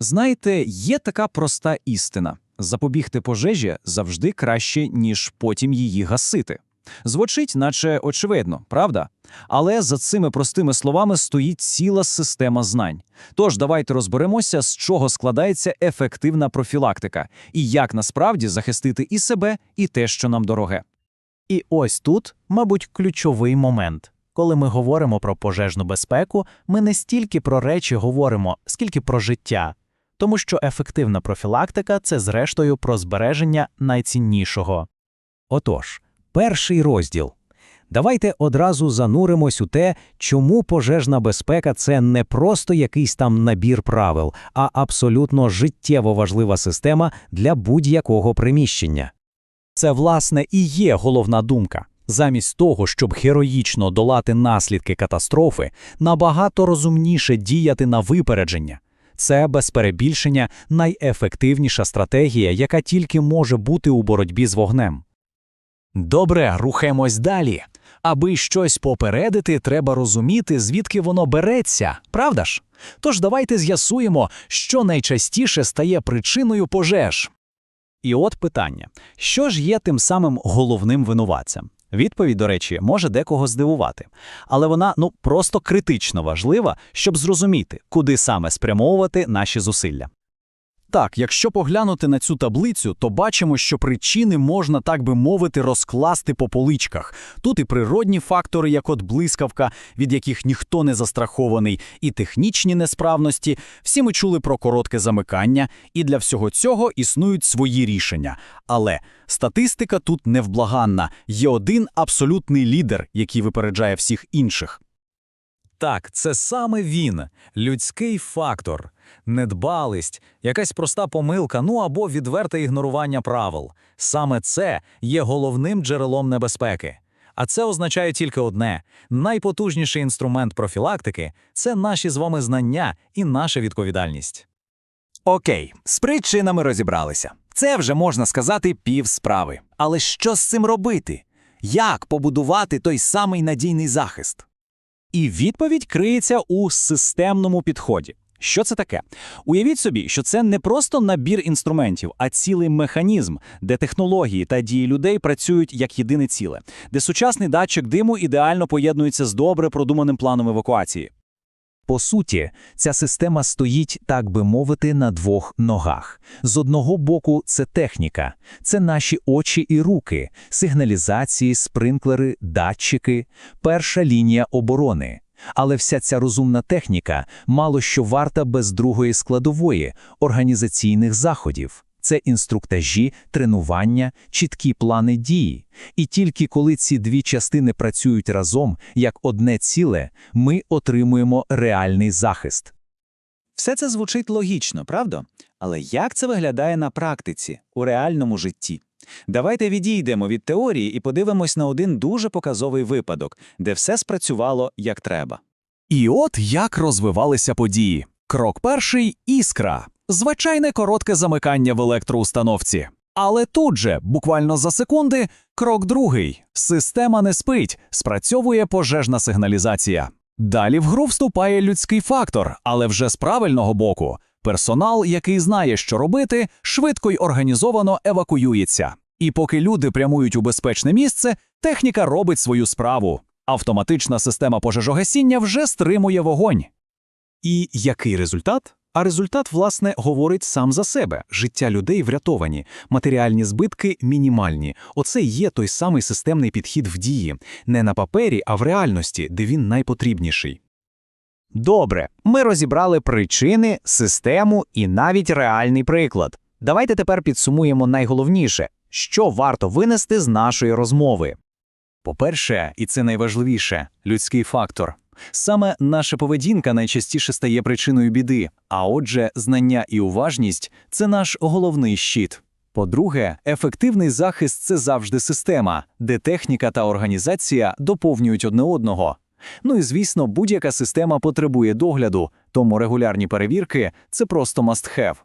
Знаєте, є така проста істина: запобігти пожежі завжди краще, ніж потім її гасити. Звучить, наче очевидно, правда? Але за цими простими словами стоїть ціла система знань. Тож давайте розберемося, з чого складається ефективна профілактика і як насправді захистити і себе, і те, що нам дороге. І ось тут, мабуть, ключовий момент. Коли ми говоримо про пожежну безпеку, ми не стільки про речі говоримо, скільки про життя. Тому що ефективна профілактика це зрештою про збереження найціннішого. Отож, перший розділ. Давайте одразу зануримось у те, чому пожежна безпека це не просто якийсь там набір правил, а абсолютно життєво важлива система для будь-якого приміщення. Це, власне, і є головна думка. Замість того, щоб героїчно долати наслідки катастрофи, набагато розумніше діяти на випередження. Це, без перебільшення, найефективніша стратегія, яка тільки може бути у боротьбі з вогнем. Добре, рухаємось далі. Аби щось попередити, треба розуміти, звідки воно береться, правда ж? Тож давайте з'ясуємо, що найчастіше стає причиною пожеж. І от питання: що ж є тим самим головним винуватцем? Відповідь, до речі, може декого здивувати, але вона ну просто критично важлива, щоб зрозуміти, куди саме спрямовувати наші зусилля. Так, якщо поглянути на цю таблицю, то бачимо, що причини можна, так би мовити, розкласти по поличках. Тут і природні фактори, як от блискавка, від яких ніхто не застрахований, і технічні несправності. Всі ми чули про коротке замикання, і для всього цього існують свої рішення. Але статистика тут невблаганна. Є один абсолютний лідер, який випереджає всіх інших. Так, це саме він, людський фактор, недбалість, якась проста помилка, ну або відверте ігнорування правил. Саме це є головним джерелом небезпеки. А це означає тільки одне: найпотужніший інструмент профілактики це наші з вами знання і наша відповідальність. Окей, з причинами розібралися. Це вже можна сказати пів справи. Але що з цим робити? Як побудувати той самий надійний захист? І відповідь криється у системному підході. Що це таке? Уявіть собі, що це не просто набір інструментів, а цілий механізм, де технології та дії людей працюють як єдине ціле, де сучасний датчик диму ідеально поєднується з добре продуманим планом евакуації. По суті, ця система стоїть, так би мовити, на двох ногах. З одного боку, це техніка, це наші очі і руки, сигналізації, спринклери, датчики, перша лінія оборони. Але вся ця розумна техніка мало що варта без другої складової організаційних заходів. Це інструктажі, тренування, чіткі плани дії. І тільки коли ці дві частини працюють разом як одне ціле, ми отримуємо реальний захист. Все це звучить логічно, правда? Але як це виглядає на практиці, у реальному житті? Давайте відійдемо від теорії і подивимось на один дуже показовий випадок, де все спрацювало як треба. І от як розвивалися події. Крок перший іскра. Звичайне коротке замикання в електроустановці. Але тут же, буквально за секунди, крок другий. Система не спить, спрацьовує пожежна сигналізація. Далі в гру вступає людський фактор, але вже з правильного боку. Персонал, який знає, що робити, швидко й організовано евакуюється. І поки люди прямують у безпечне місце, техніка робить свою справу. Автоматична система пожежогасіння вже стримує вогонь. І який результат? А результат, власне, говорить сам за себе. Життя людей врятовані, матеріальні збитки мінімальні. Оце є той самий системний підхід в дії, не на папері, а в реальності, де він найпотрібніший. Добре, ми розібрали причини, систему і навіть реальний приклад. Давайте тепер підсумуємо найголовніше, що варто винести з нашої розмови. По-перше, і це найважливіше людський фактор. Саме наша поведінка найчастіше стає причиною біди, а отже, знання і уважність це наш головний щит. По-друге, ефективний захист це завжди система, де техніка та організація доповнюють одне одного. Ну і звісно, будь-яка система потребує догляду, тому регулярні перевірки це просто must-have.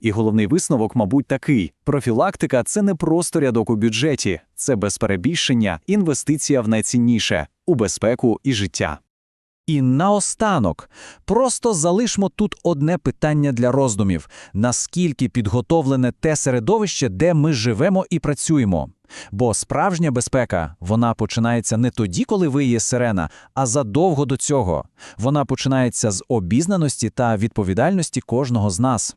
І головний висновок, мабуть, такий: профілактика це не просто рядок у бюджеті, це без перебільшення інвестиція в найцінніше у безпеку і життя. І наостанок, просто залишмо тут одне питання для роздумів: наскільки підготовлене те середовище, де ми живемо і працюємо? Бо справжня безпека вона починається не тоді, коли виє сирена, а задовго до цього. Вона починається з обізнаності та відповідальності кожного з нас.